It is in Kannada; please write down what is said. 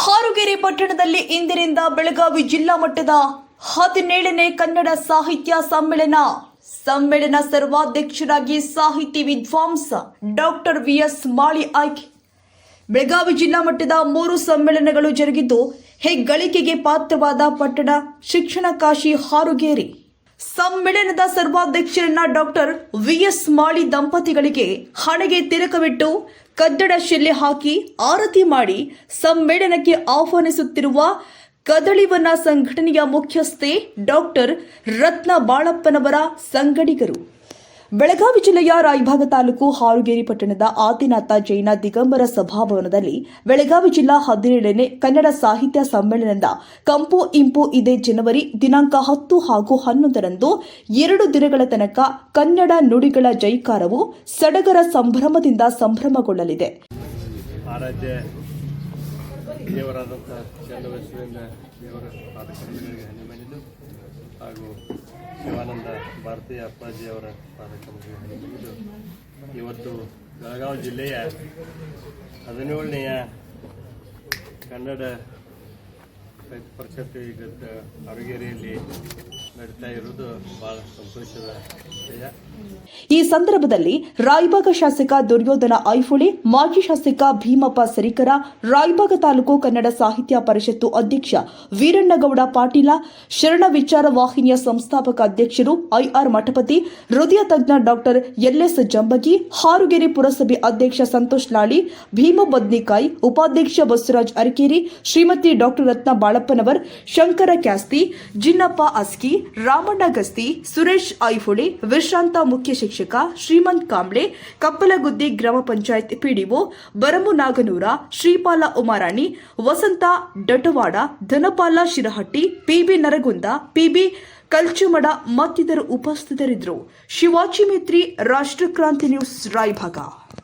ಹಾರುಗೆರೆ ಪಟ್ಟಣದಲ್ಲಿ ಇಂದಿನಿಂದ ಬೆಳಗಾವಿ ಜಿಲ್ಲಾ ಮಟ್ಟದ ಹದಿನೇಳನೇ ಕನ್ನಡ ಸಾಹಿತ್ಯ ಸಮ್ಮೇಳನ. ಸಮ್ಮೇಳನ ಸರ್ವಾಧ್ಯಕ್ಷರಾಗಿ ಸಾಹಿತಿ ವಿದ್ವಾಂಸ ಡಾಕ್ಟರ್ ವಿಎಸ್ ಮಾಳಿ ಆಯ್ಕೆ. ಬೆಳಗಾವಿ ಜಿಲ್ಲಾ ಮಟ್ಟದ ಮೂರು ಸಮ್ಮೇಳನಗಳು ಜರುಗಿದ್ದು ಹೆಗ್ಗಳಿಕೆಗೆ ಪಾತ್ರವಾದ ಪಟ್ಟಣ ಶಿಕ್ಷಣ ಕಾಶಿ ಹಾರುಗೇರಿ. ಸಮ್ಮೇಳನದ ಸರ್ವಾಧ್ಯಕ್ಷರನ್ನ ಡಾಕ್ಟರ್ ವಿಎಸ್ ಮಾಳಿ ದಂಪತಿಗಳಿಗೆ ಹಣೆಗೆ ತಿರಕವಿಟ್ಟು ಕದ್ದಡ ಶಿಲೆ ಹಾಕಿ ಆರತಿ ಮಾಡಿ ಸಮ್ಮೇಳನಕ್ಕೆ ಆಹ್ವಾನಿಸುತ್ತಿರುವ ಕದಳಿವನ ಸಂಘಟನೆಯ ಮುಖ್ಯಸ್ಥೆ ಡಾಕ್ಟರ್ ರತ್ನ ಬಾಳಪ್ಪನವರ ಸಂಗಡಿಗರು. ಬೆಳಗಾವಿ ಜಿಲ್ಲೆಯ ರಾಯಭಾಗ ತಾಲೂಕು ಹಾರುಗೇರಿ ಪಟ್ಟಣದ ಆದಿನಾಥ ಜೈನ ದಿಗಂಬರ ಸಭಾಭವನದಲ್ಲಿ ಬೆಳಗಾವಿ ಜಿಲ್ಲಾ ಹದಿನೇಳನೇ ಕನ್ನಡ ಸಾಹಿತ್ಯ ಸಮ್ಮೇಳನದ ಕಂಪು ಇಂಪು ಇದೇ ಜನವರಿ ದಿನಾಂಕ ಹತ್ತು ಹಾಗೂ ಹನ್ನೊಂದರಂದು ಎರಡು ದಿನಗಳ ತನಕ ಕನ್ನಡ ನುಡಿಗಳ ಜೈಕಾರವು ಸಡಗರ ಸಂಭ್ರಮದಿಂದ ಸಂಭ್ರಮಗೊಳ್ಳಲಿದೆ. ಹಾಗೂ ಶಿವಾನಂದ ಭಾರತೀಯ ಅಪ್ಪಾಜಿಯವರ ಅವರ ಹನಿಮನಿದು ಇವತ್ತು ಬೆಳಗಾವಿ ಜಿಲ್ಲೆಯ ಹದಿನೇಳನೆಯ ಕನ್ನಡ ಸಾಹಿತ್ಯ ಪರಿಷತ್ ಈಗ ಅರಗೇರಿಯಲ್ಲಿ ನಡೀತಾ ಇರುವುದು ಬಹಳ ಸಂತೋಷದ ವಿಷಯ. ಈ ಸಂದರ್ಭದಲ್ಲಿ ರಾಯಬಾಗ ಶಾಸಕ ದುರ್ಯೋಧನ ಐಫುಳಿ, ಮಾಜಿ ಶಾಸಕ ಭೀಮಪ್ಪ ಸರಿಕರ, ರಾಯಬಾಗ ತಾಲೂಕು ಕನ್ನಡ ಸಾಹಿತ್ಯ ಪರಿಷತ್ತು ಅಧ್ಯಕ್ಷ ವೀರಣ್ಣಗೌಡ ಪಾಟೀಲ, ಶರಣ ವಿಚಾರ ವಾಹಿನಿಯ ಸಂಸ್ಥಾಪಕ ಅಧ್ಯಕ್ಷರು ಐಆರ್ ಮಠಪತಿ, ಹೃದಯ ತಜ್ಞ ಡಾಕ್ಟರ್ ಎಲ್ಎಸ್ ಜಂಬಗಿ, ಹಾರುಗೆರೆ ಪುರಸಭೆ ಅಧ್ಯಕ್ಷ ಸಂತೋಷ್ ಲಾಳಿ ಭೀಮ ಬದ್ನಿಕಾಯಿ ಉಪಾಧ್ಯಕ್ಷ ಬಸವರಾಜ್ ಅರಕೇರಿ, ಶ್ರೀಮತಿ ಡಾಕ್ಟರ್ ರತ್ನ ಬಾಳಪ್ಪನವರ್ ಶಂಕರ ಕ್ಯಾಸ್ತಿ, ಜಿನ್ನಪ್ಪ ಅಸ್ಕಿ, ರಾಮಣ್ಣ ಗಸ್ತಿ, ಸುರೇಶ್ ಐಹೊಳೆ, ವಿಶ್ರಾಂತ ಮುಖ್ಯ ಶಿಕ್ಷಕ, ಶ್ರೀಮಂತ್ ಕಾಂಬ್ಳೆ, ಕಪ್ಪಲಗುದ್ದಿ ಗ್ರಾಮ panchayat PDO, Baramu Naganura, Shripala Umarani, Vasanta Datawad, Dhanapala Shirahatti, PB Naragunda, PB Kalchumada ಮತ್ತಿತರರು ಉಪಸ್ಥಿತರಿದ್ದರು. ಶಿವಾಜಿ ಮೇತ್ರಿ ರಾಷ್ಟ್ರಕ್ರಾಂತಿ ನ್ಯೂಸ್, ರಾಯಭಾಗ.